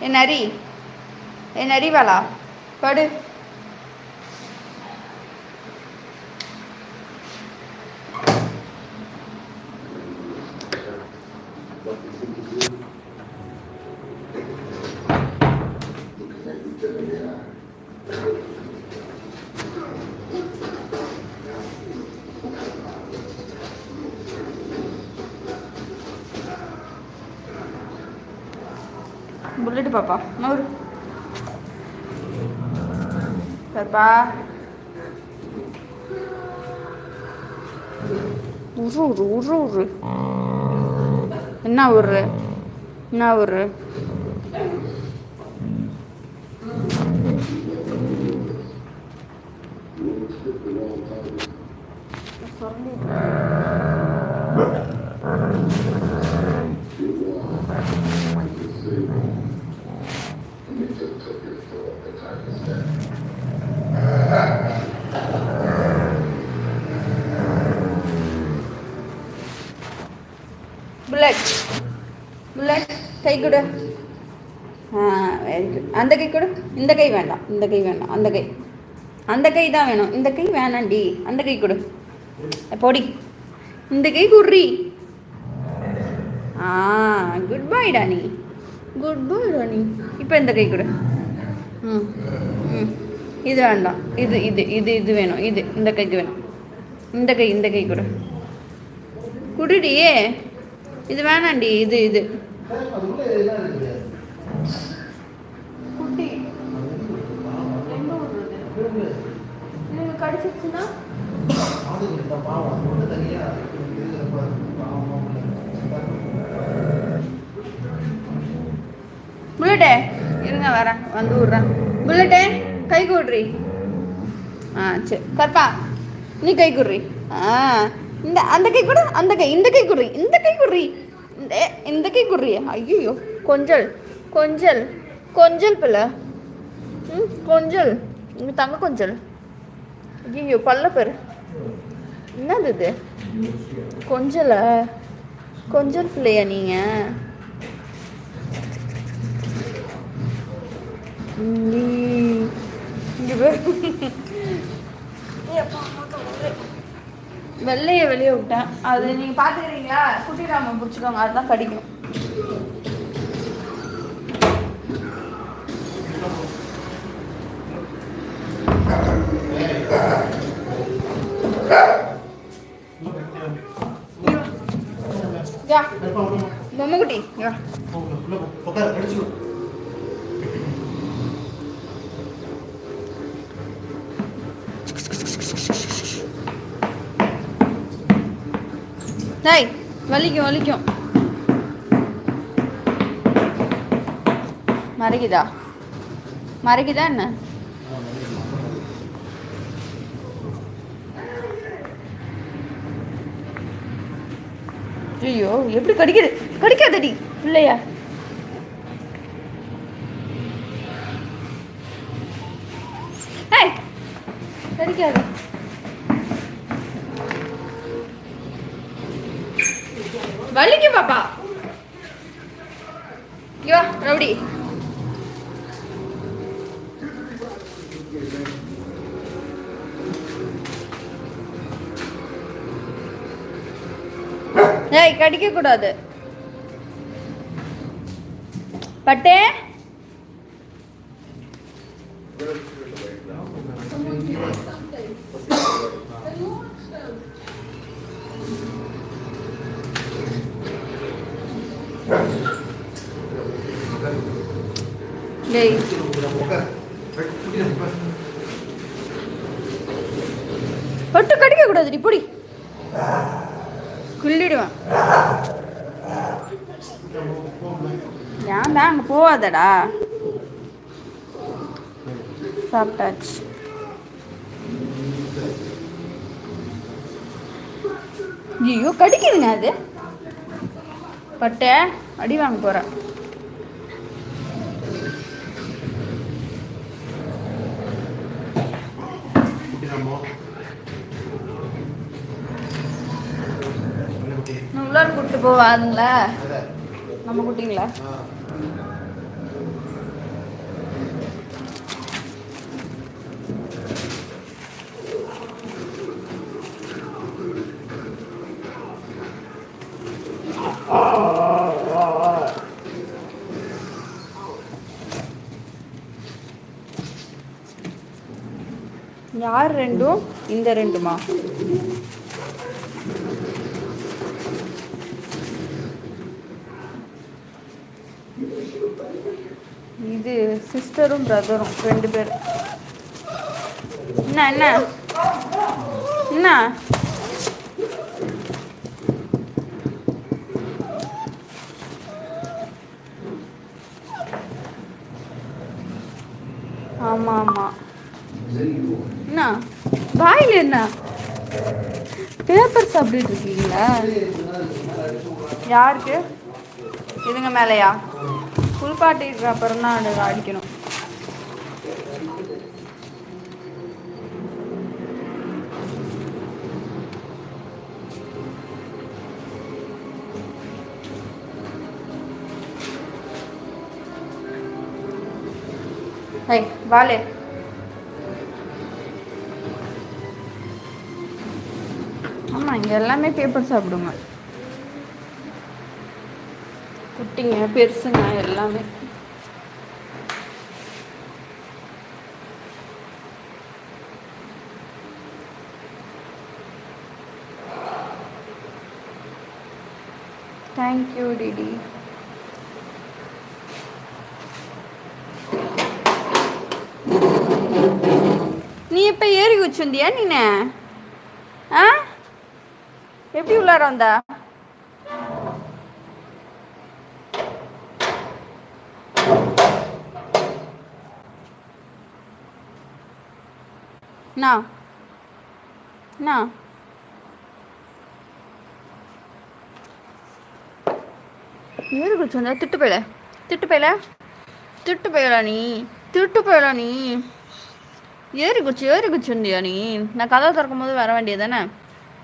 என் நரி என் நரிவாளா படு புல்லட்டு பாப்பா நூறு பாப்பா உரு உரு உரு உரு என்ன உரு என்ன உரு புல்லட் புல்லட் கை கொடு. வெரி குட் அந்த கை கொடு. இந்த கை வேண்டாம். இந்த கை வேண்டாம். அந்த கை. அந்த கை தான் வேணும். இந்த கை வேணாண்டி. அந்த கை கொடு. பொடி. இந்த கை குர்றி. ஆ குட் பாய்டா நீ. குட் பாய்டா நீ. இப்போ இந்த கை கொடு. ம் ம். இது வேண்டாம். இது இது இது இது வேணும். இது. இந்த கைக்கு வேணும். இந்த கை இந்த கை கொடு. குடுடியே இது வேணாண்டி இது இது. கடிச்சிச்சுன்னா புல்லட்டே இருங்க வரேன் வந்து விட்றேன். புல்லட்டே கை கூடுறி. ஆ சரி கற்பா நீ கை குடுறி. ஆ இந்த அந்த கை கூட அந்த கை இந்த கை குடுறி இந்த கை குடுறி. இந்த இந்த கை குடுறி ஐயோ கொஞ்சல் கொஞ்சல் கொஞ்சல் பிள்ளை ம் கொஞ்சல் இங்கே தங்க கொஞ்சல் ஐயோ பல்ல பேர் என்னது இது கொஞ்சல கொஞ்சல் பிள்ளையா நீங்கள் இங்கே வெள்ளைய வெளியே விட்டேன். அது நீங்க பாத்துக்கிறீங்களா? குட்டிராமன் பிடிச்சிக்கோங்க அதுதான் கடிக்கும். யா டேய் வலிக்கும் வலிக்கும். மறைக்குதா? மறைக்குதா என்ன? ஐயோ எப்படி கடிக்குது? கடிக்காதடி. இல்லையா? கடிக்காது. ஏய் கடிக்க கூடாது பட்டே. ஏன் தான் அங்கே போகாதடா சாப்பிட்டாச்சு. ஐயோ கடிக்குதுங்க அது. பட்டை அடி வாங்க போகிறேன் உள்ளார் கூப்பிட்டு போவாதுங்களா. நம்ம குட்டிங்களா? யார் ரெண்டும்? இந்த ரெண்டுமா? சிஸ்டரும் பிரதரும் ரெண்டு பேர். என்ன என்ன என்ன ஆமா ஆமா. என்ன வாயில் என்ன பேப்பர் சாப்பிட்டு இருக்கீங்களா? யாருக்கு? இதுங்க மேலையா? குளிப்பாட்டிக்கு அப்புறம் தான் அடிக்கணும். Vale. ஆமாம் இங்கே எல்லாமே பேப்பர் சாப்பிடுங்க. குட்டிங்க பெருசுங்க எல்லாமே. தேங்க்யூ டிடி இப்போ ஏறி குச்சுந்தியா நீனு? ஆ? எப்படி உள்ளார வந்தா? என்ன என்ன ஏறி குச்சோந்தா திட்டு போயில. திட்டு போயில. திட்டு போயிடா நீ. திட்டு போயிடா நீ. ஏறி குச்சி ஏறி குச்சி வந்தியா நீ? நான் கதவை திறக்கும் போது வர வேண்டியது தானே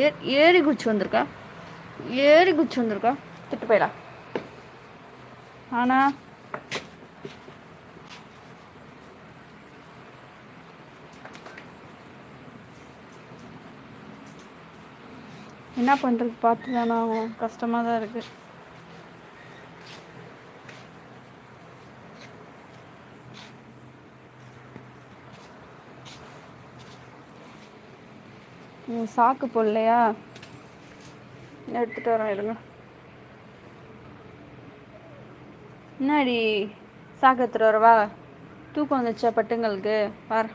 ஏ ஏறி குச்சி வந்திருக்கா? ஏறி குச்சி வந்திருக்கா? திட்டு போயிடா. ஆனா என்ன பண்ணுறது பார்த்து தானே ஆகும். கஷ்டமாக தான் இருக்குது சாக்கு போடலையா? எடுத்துகிட்டு வரேன் இருங்க. என்னடி சாக்கு எடுத்துகிட்டு வரவா? தூக்கம் வந்துச்சா பட்டுங்களுக்கு? வர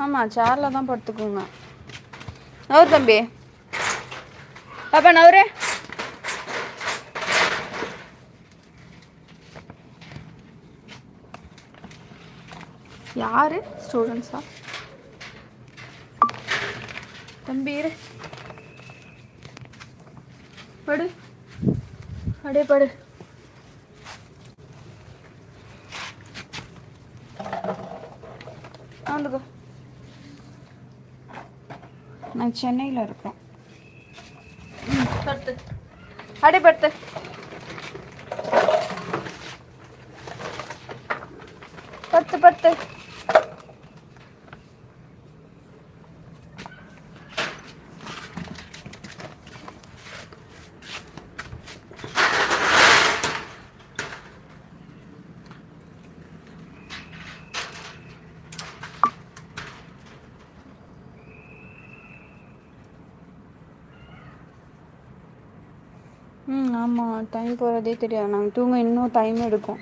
ஆமாம் சேரில் தான் படுத்துக்கோங்க. நவர் தம்பி. பாப்பா நவரு. யாரு? ஸ்டூடெண்ட்ஸா தம்பி இரு. படு. அடே படு. வந்துக்கோ நான் சென்னையில் இருக்கோம் அடிபடுத்து படுத்து. படுத்து. பத்து பத்து ம் ஆமாம் டைம் போகிறதே தெரியாது. நாங்கள் தூங்க இன்னும் டைம் எடுக்கும்.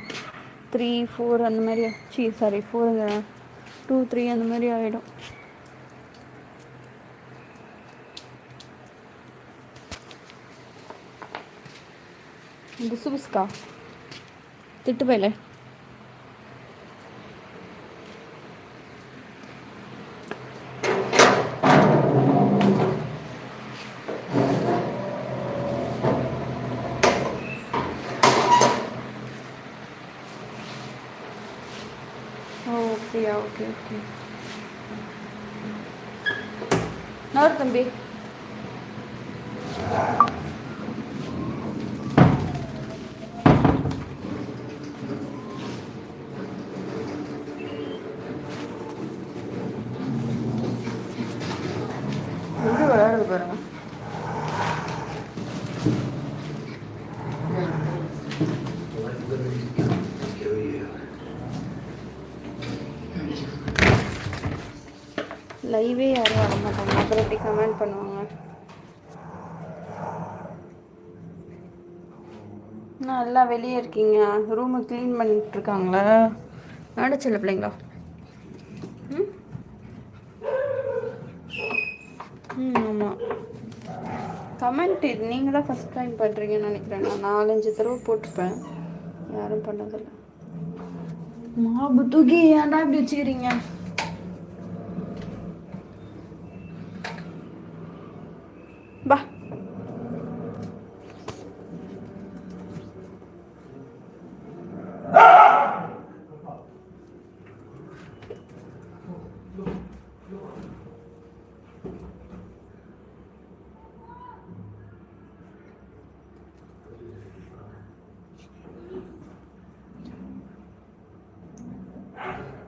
த்ரீ ஃபோர் அந்த மாதிரி C sorry four two three அந்த மாதிரி ஆகிடும் புசு புஸ்கா திட்டு போயில ஓ அப்படியா ஓகே ஓகே நவர் தம்பி லைவே யாரும் வர மாட்டாங்க அப்புறம் எப்படி கமெண்ட் பண்ணுவாங்க? நல்லா வெளியே இருக்கீங்க? ரூமை க்ளீன் பண்ணிட்டு இருக்காங்களா? நாட செல்ல பிள்ளைங்களா. ம்? ம் ஆமாம் கமெண்ட் இது. நீங்கள் தான் ஃபஸ்ட் டைம் பண்ணுறீங்கன்னு நினைக்கிறேன். நான் நாலஞ்சு தடவை போட்டிருப்பேன். யாரும் பண்ணதில்லை. மாபு தூக்கி ஏன்டா இப்படி வச்சுக்கிறீங்க பா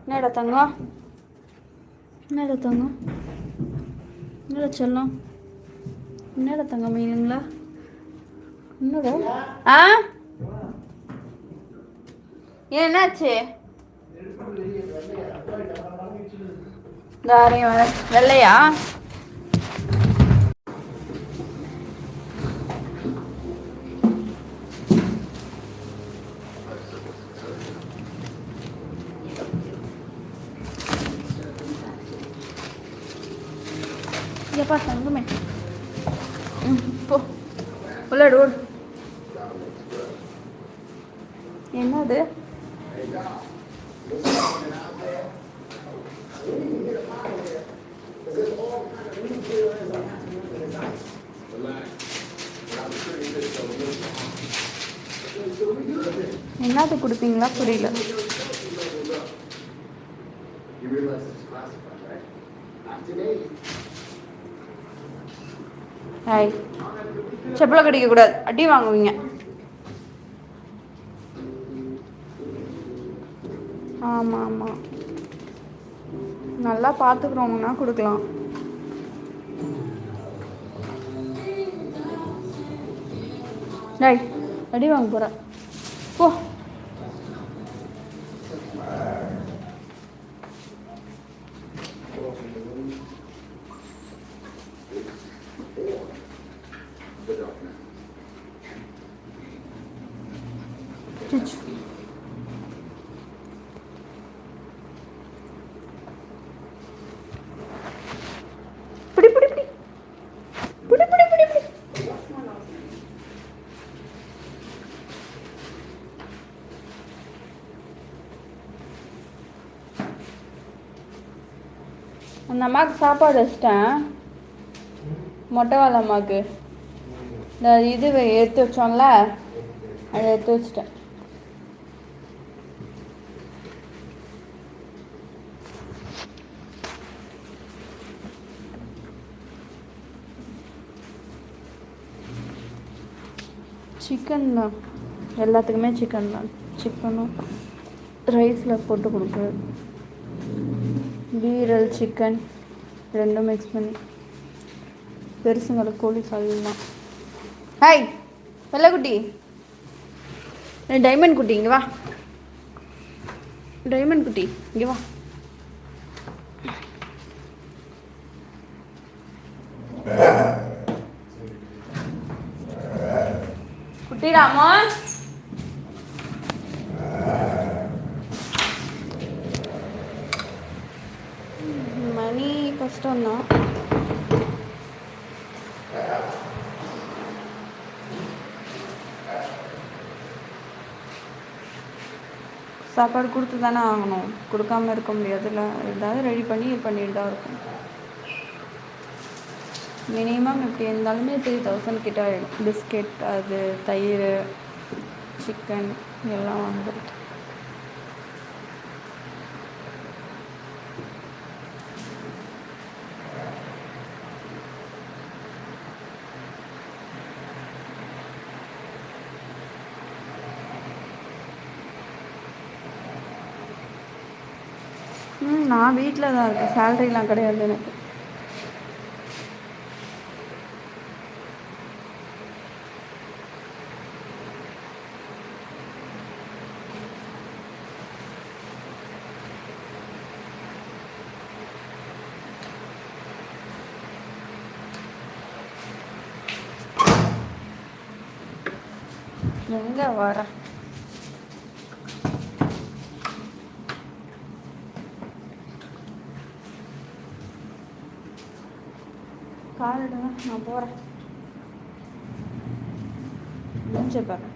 என்னடா தங்கம் என்னடா தங்கம் என்னடா செல்லம்? என்னடா தங்கம் மீனுங்களா? என்னடா? ஆ? ஏன் என்னாச்சு? தாரையும் வெள்ளையா எப்பா தங்கமே ம் போ உள்ளாடு ஓடு என்னது? என்னது கொடுப்பீங்களா புரியல. ஹாய் செப்பலை கிடைக்கக்கூடாது. கூடாது அடி வாங்குவீங்க. ஆமாம் ஆமாம் நல்லா பார்த்துக்குறவங்கன்னா கொடுக்கலாம். டை அடி வாங்க போகிறேன் போ. அந்த அம்மாவுக்கு சாப்பாடு வச்சிட்டேன். மொட்டை வாழை அம்மாவுக்கு. இந்த இது எடுத்து வச்சோம்ல அதை எடுத்து வச்சிட்டேன். சிக்கன் தான். எல்லாத்துக்குமே சிக்கன் தான். சிக்கனும் ரைஸில் போட்டு கொடுக்குறது. பீரல் சிக்கன் ரெண்டும் மிக்ஸ் பண்ணி. பெருசுங்களுக்கு கோழி கால்லாம் ஹாய் வெள்ளக்குட்டி. குட்டி டைமண்ட் குட்டி இங்கே வா. டைமண்ட் குட்டி இங்கே வா. குட்டி ராமன் கஷ்டம்தான். சாப்பாடு கொடுத்து தானே ஆகணும். கொடுக்காம இருக்க முடியாதுல்ல ஏதாவது ரெடி பண்ணி இது பண்ணிட்டு தான் இருக்கும். மினிமம் எப்படி இருந்தாலுமே த்ரீ தௌசண்ட் கிட்ட ஆகிடும் பிஸ்கெட் அது தயிர் சிக்கன் எல்லாம் வந்துடும் நான் வீட்டில் தான் இருக்கேன். சேலரிலாம் கிடையாது எனக்கு. எங்கே வர? நான் போகிறேன் முடிஞ்ச பாரு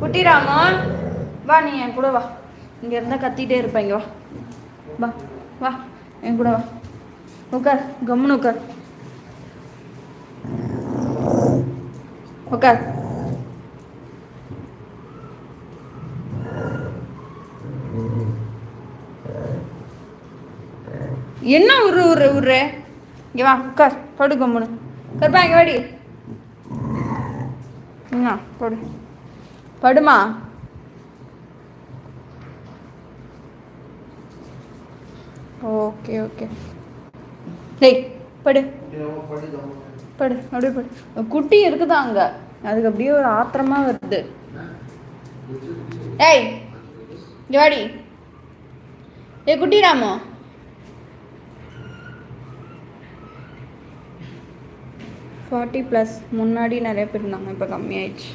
குட்டி ராமன். வா நீ என் கூட வா. இங்க இருந்தா கத்திட்டே இருப்பேன் வா. வா வா என் கூட வா. உட்கார் கம்முன்னு உட்கார் உட்கார். என்ன உரு உரு உரு இங்க வா உட்கார். படு கம்முன்னு கருப்பா இங்க வாடி. படு படுமா? Okay okay. டேய் படு. படு அப்படியே படு. குட்டி இருக்குதா அங்க? அதுக்கு அப்படியே ஒரு ஆத்திரமா வருது. ஏய் இங்க வாடி. ஏ குட்டி ராமோ. ஃபார்ட்டி ப்ளஸ் முன்னாடி நிறைய பேர் இருந்தாங்க இப்போ கம்மியாயிடுச்சு.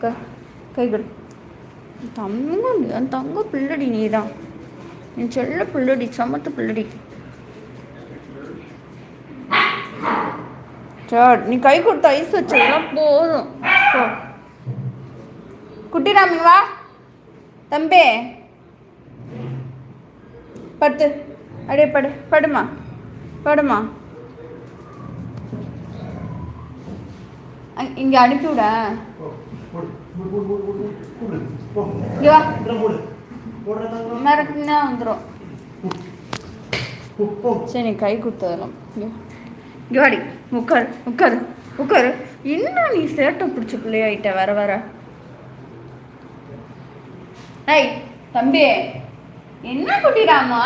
க கை கொடு. தங்கம் தங்க பிள்ளடி நீ தான் என் செல்ல பிள்ளடி சமத்து பிள்ளடி. சரி நீ கை கொடுத்த ஐஸ் வச்சதெல்லாம் போதும். குட்டிராமி வா. தம்பி. படுத்து அடே படு. படுமா. படுமா. இங்க அனுப்பி விட இங்க வா. மிரட்டினா வந்துடும் சரி நீ கை கொடுத்ததெல்லாம் வாடி உட்காரு உட்காரு உட்காரு என்ன நீ சேட்டை பிடிச்ச பிள்ளையாயிட்ட வர வர? ஏய் தம்பி என்ன குட்டிடாமா?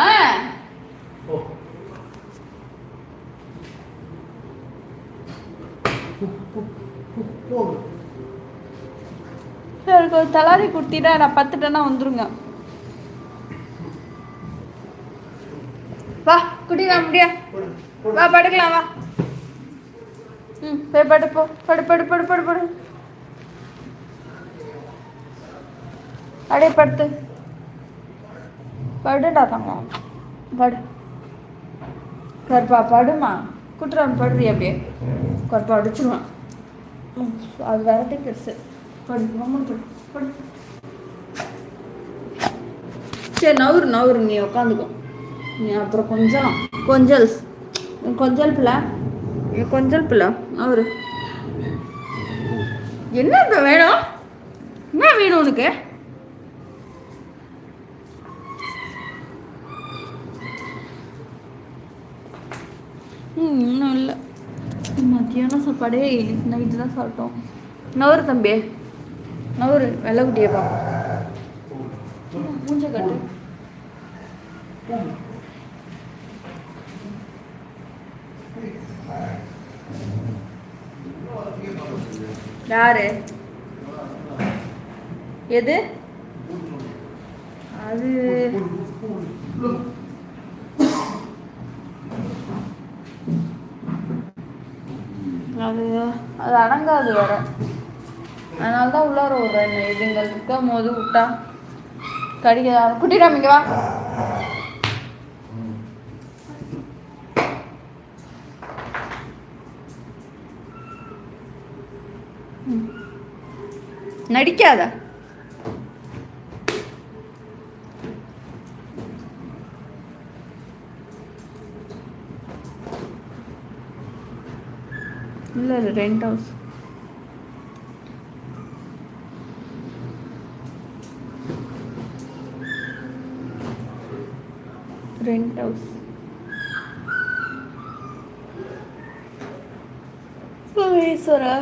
எனக்கு ஒரு தலாரி குடுத்திட்டா நான் பத்துட்டேன்னா வந்துருங்க. வா குட்டிடா முடியா. வா படுக்கலாம் வா. ம் போய் படு போ. படு படு படு படு படு. அடே படுத்து. படுடா தங்கம். படு. கருப்பா படுமா. குட்டுறான் படுறி அப்படியே. கருப்பா அடிச்சிருவான். ம், அது வரதே பெருசு. படு மாமா படு படு. சரி நவுறு நவுறு நீ உட்காந்துக்கோ நீ அப்புறம் கொஞ்சம் கொஞ்சல். கொஞ்சல் பிள்ளை. கொஞ்சல் பிள்ளை? நவுறு என்ன இப்போ வேணும்? என்ன வேணும் உனக்கு? இன்னும் இல்லை. மத்தியானம் சாப்பாடே நைட்டு தான் சாப்பிட்டோம். நவரு தம்பி. நவரு வெள்ளக்குட்டியை பா மூஞ்ச கட்டு. யாரு? எது? அது அது அது அடங்காது வேற. அதனால தான் உள்ளார ஒரு இதுங்க இருக்கும் போது விட்டா கடிக்க குட்டிடாம வா. நடிக்காத. இல்லை இல்லை ரெண்ட் ஹவுஸ் ரெண்ட் ஹவுஸ் ஈஸ்வரா